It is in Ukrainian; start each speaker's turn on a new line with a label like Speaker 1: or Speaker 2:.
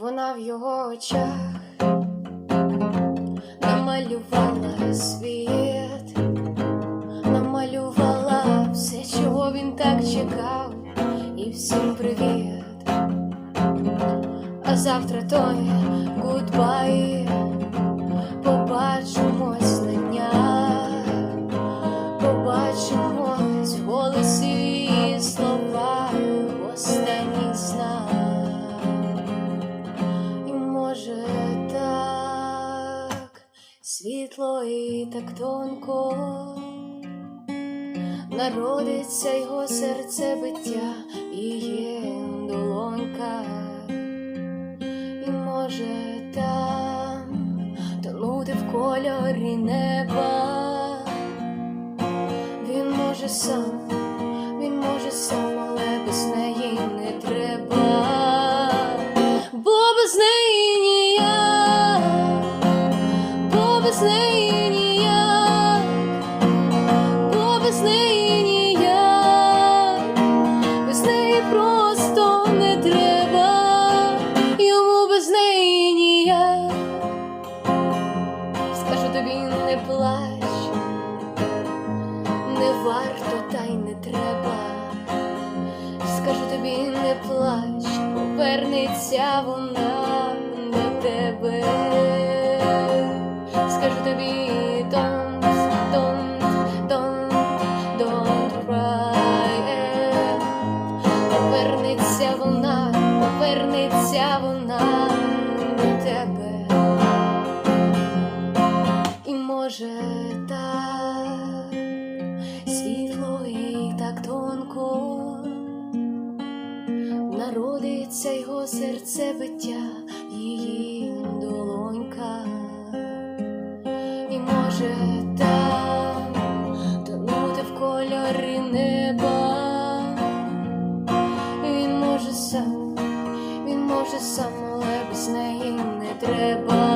Speaker 1: вона в його очах намалювала світ, намалювала все, чого він так чекав, і всім привіт. А завтра той гудбай, світло і так тонко. Народиться його серце биття і є долонька, і може там тонути в кольорі неба. Він може сам, він може сам, але без неї не треба, бо без неї варто, та й не треба. Скажу тобі, не плач, повернеться вона до тебе. Скажу тобі, don't, don't, don't, don't cry. Повернеться вона, повернеться вона до тебе. І може так тонко народиться його серце биття, її долонька, і може там тонути в кольорі неба. Він може сам, він може сам, але без неї не треба.